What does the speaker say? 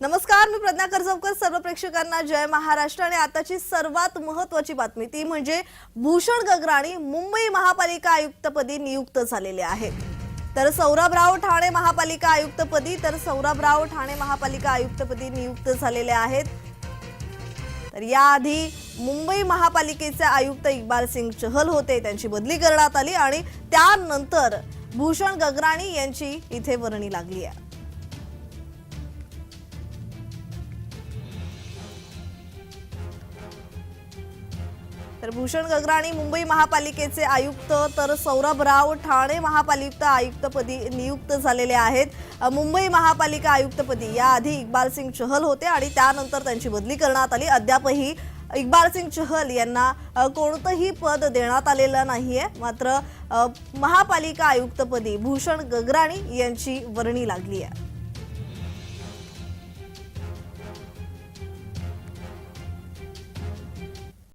नमस्कार मी प्रज्ञा कर्जवकर. सर्व प्रेक्षकांना जय महाराष्ट्र आणि आताची सर्वात महत्वाची बातमी ती म्हणजे भूषण गगराणी मुंबई महापालिका आयुक्तपदी नियुक्त झालेले आहेत. तर सौरभराव ठाणे महापालिका आयुक्तपदी तर सौरभराव ठाणे महापालिका आयुक्तपदी नियुक्त झालेले आहेत. तर याआधी मुंबई महापालिकेचे आयुक्त इक्बाल सिंग चहल होते त्यांची बदली करण्यात आली आणि त्यानंतर भूषण गगराणी यांची इथे वर्णी लागली आहे. तर भूषण गगराणी मुंबई महापालिकेचे आयुक्त तर सौरभराव ठाणे महापालिका आयुक्तपदी नियुक्त झालेले आहेत. मुंबई महापालिका आयुक्तपदी याआधी इक्बाल सिंग चहल होते आणि त्यानंतर त्यांची बदली करण्यात आली. अद्यापही इक्बाल सिंग चहल यांना कोणतंही पद देण्यात आलेलं नाहीये. मात्र महापालिका आयुक्तपदी भूषण गगराणी यांची वर्णी लागली आहे